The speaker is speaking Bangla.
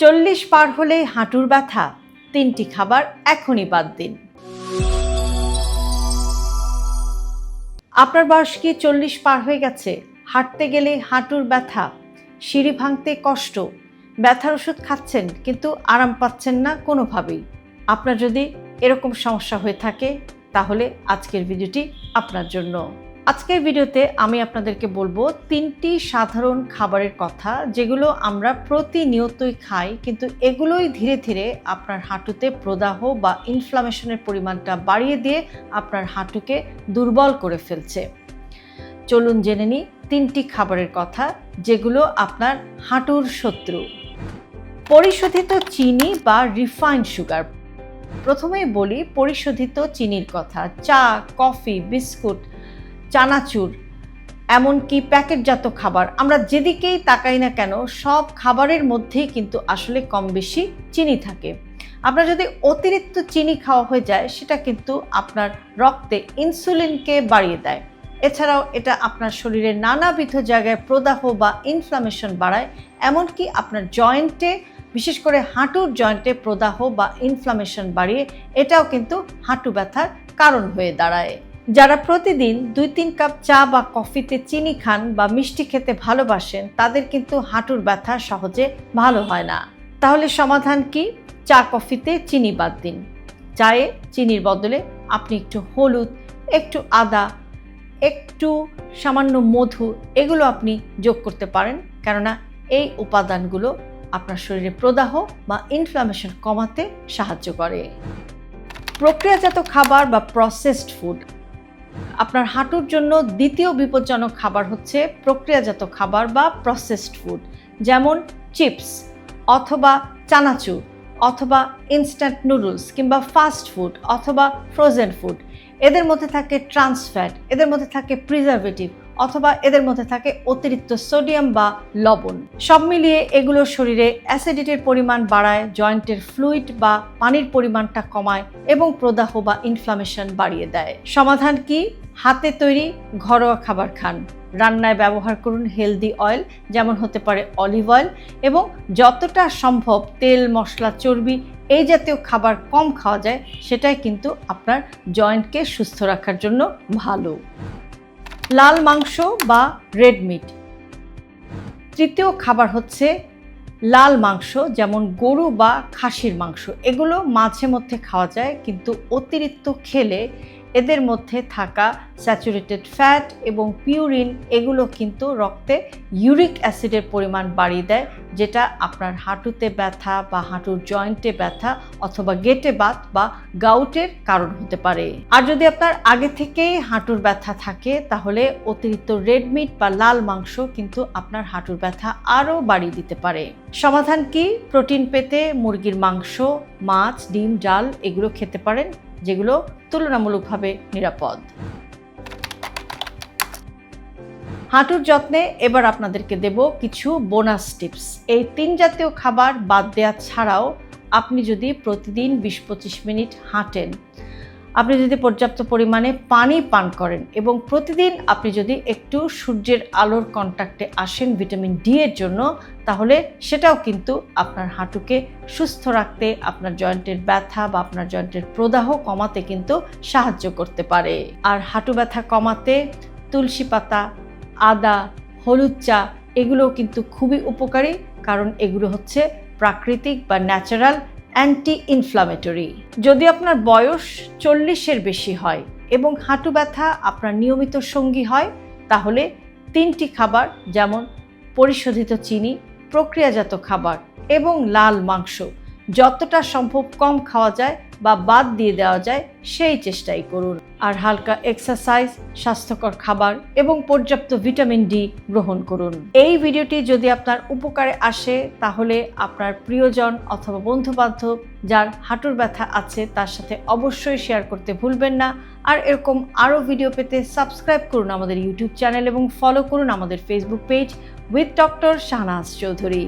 চল্লিশ পার হলে হাঁটুর ব্যথা, তিনটি খাবার এখনই বাদ দিন। আপনার বয়স কি চল্লিশ পার হয়ে গেছে? হাঁটতে গেলে হাঁটুর ব্যথা, সিঁড়ি ভাঙতে কষ্ট, ব্যথার ওষুধ খাচ্ছেন কিন্তু আরাম পাচ্ছেন না কোনোভাবেই। আপনার যদি এরকম সমস্যা হয়ে থাকে, তাহলে আজকের ভিডিওটি আপনার জন্য। আজকের ভিডিওতে আমি আপনাদেরকে বলব তিনটি সাধারণ খাবারের কথা, যেগুলো আমরা প্রতিনিয়তই খাই, কিন্তু এগুলোই ধীরে ধীরে আপনার হাঁটুতে প্রদাহ বা ইনফ্লামেশনের পরিমাণটা বাড়িয়ে দিয়ে আপনার হাঁটুকে দুর্বল করে ফেলছে। চলুন জেনে নিই তিনটি খাবারের কথা, যেগুলো আপনার হাঁটুর শত্রু। পরিশোধিত চিনি বা রিফাইন্ড সুগার প্রথমেই বলি পরিশোধিত চিনির কথা, চা, কফি, বিস্কুট চানাচুর, এমনকি প্যাকেটজাত খাবার। আমরা যেদিকেই তাকাই না কেন, সব খাবারের মধ্যেই কিন্তু আসলে কম বেশি চিনি থাকে। আপনার যদি অতিরিক্ত চিনি খাওয়া হয়ে যায়, সেটা কিন্তু আপনার রক্তে ইনসুলিনকে বাড়িয়ে দেয়। এছাড়াও এটা আপনার শরীরের নানাবিধ জায়গায় প্রদাহ বা ইনফ্লামেশন বাড়ায়, এমনকি আপনার জয়েন্টে বিশেষ করে হাঁটুর জয়েন্টে প্রদাহ বা ইনফ্লামেশন বাড়িয়ে, এটাও কিন্তু হাঁটু ব্যথার কারণ হয়ে দাঁড়ায়। যারা প্রতিদিন দুই তিন কাপ চা বা কফিতে চিনি খান বা মিষ্টি খেতে ভালোবাসেন, তাদের কিন্তু হাঁটুর ব্যথা সহজে ভালো হয় না। তাহলে সমাধান কি? চা, কফিতে চিনি বাদ দিন। চায়ে চিনির বদলে আপনি একটু হলুদ, একটু আদা, একটু সামান্য মধু, এগুলো আপনি যোগ করতে পারেন। কেননা এই উপাদানগুলো আপনার শরীরে প্রদাহ বা ইনফ্লামেশন কমাতে সাহায্য করে। প্রক্রিয়াজাত খাবার বা প্রসেসড ফুড আপনার হাঁটুর জন্য দ্বিতীয় বিপজ্জনক খাবার হচ্ছে প্রক্রিয়াজাত খাবার বা প্রসেসড ফুড যেমন চিপস অথবা চানাচুর অথবা ইনস্ট্যান্ট নুডলস কিংবা ফাস্ট ফুড অথবা ফ্রোজেন ফুড এদের মধ্যে থাকে ট্রান্সফ্যাট এদের মধ্যে থাকে প্রিজারভেটিভ অথবা এদের মধ্যে থাকে অতিরিক্ত সোডিয়াম বা লবণ। সব মিলিয়ে এগুলো শরীরে অ্যাসিডিটির পরিমাণ বাড়ায়, জয়েন্টের ফ্লুইড বা পানির পরিমাণটা কমায় এবং প্রদাহ বা ইনফ্লামেশন বাড়িয়ে দেয়। সমাধান কি? হাতে তৈরি ঘরোয়া খাবার খান। রান্নায় ব্যবহার করুন হেলদি অয়েল, যেমন হতে পারে অলিভ অয়েল এবং যতটা সম্ভব তেল, মশলা, চর্বি এই জাতীয় খাবার কম খাওয়া যায়, সেটাই কিন্তু আপনার জয়েন্টকে সুস্থ রাখার জন্য ভালো। লাল মাংস বা রেড মিট। তৃতীয় খাবার হচ্ছে লাল মাংস, যেমন গরু বা খাসির মাংস। এগুলো মাঝে মধ্যে খাওয়া যায়, কিন্তু অতিরিক্ত খেলে এদের মধ্যে থাকা স্যাচুরেটেড ফ্যাট এবং পিউরিন এগুলো কিন্তু রক্তে ইউরিক অ্যাসিডের পরিমাণ বাড়িয়ে দেয়, যেটা আপনার হাঁটুতে ব্যথা বা হাঁটুর জয়েন্টে ব্যথা অথবা গেটে বাত বা গাউটের কারণ হতে পারে। আর যদি আপনার আগে থেকেই হাঁটুর ব্যথা থাকে, তাহলে অতিরিক্ত রেড মিট বা লাল মাংস কিন্তু আপনার হাঁটুর ব্যথা আরও বাড়িয়ে দিতে পারে। সমাধান কি? প্রোটিন পেতে মুরগির মাংস, মাছ, ডিম, ডাল এগুলো খেতে পারেন। যেগুলো তুলনামূলকভাবে নিরাপদ। হাঁটুর যত্নে এবার আপনাদেরকে দেব কিছু বোনাস টিপস। এই তিন জাতীয় খাবার বাদ দেওয়া ছাড়াও আপনি যদি প্রতিদিন বিশ পঁচিশ মিনিট হাঁটেন আপনি যদি পর্যাপ্ত পরিমাণে পানি পান করেন এবং প্রতিদিন আপনি যদি একটু সূর্যের আলোর কন্ট্যাক্টে আসেন ভিটামিন ডি এর জন্য, তাহলে সেটাও কিন্তু আপনার হাঁটুকে সুস্থ রাখতে, আপনার জয়েন্টের ব্যথা বা আপনার জয়েন্টের প্রদাহ কমাতে কিন্তু সাহায্য করতে পারে। আর হাঁটু ব্যথা কমাতে তুলসী পাতা, আদা, হলুদ চা, এগুলোও কিন্তু খুবই উপকারী, কারণ এগুলো হচ্ছে প্রাকৃতিক বা ন্যাচারাল অ্যান্টি ইনফ্লামেটরি যদি আপনার বয়স চল্লিশের বেশি হয় এবং হাঁটু ব্যথা আপনার নিয়মিত সঙ্গী হয়, তাহলে তিনটি খাবার যেমন পরিশোধিত চিনি, প্রক্রিয়াজাত খাবার এবং লাল মাংস যতটা সম্ভব কম খাওয়া যায় বা বাদ দিয়ে দেওয়া যায়, সেই চেষ্টাই করুন। আর হালকা এক্সারসাইজ স্বাস্থ্যকর খাবার এবং পর্যাপ্ত ভিটামিন ডি গ্রহণ করুন। এই ভিডিওটি যদি আপনার উপকারে আসে, তাহলে আপনার প্রিয়জন অথবা বন্ধু বান্ধব যার হাঁটুর ব্যথা আছে, তার সাথে অবশ্যই শেয়ার করতে ভুলবেন না। আর এরকম আরও ভিডিও পেতে সাবস্ক্রাইব করুন আমাদের ইউটিউব চ্যানেল এবং ফলো করুন আমাদের Facebook page with doctor Shahnaz Chowdhury.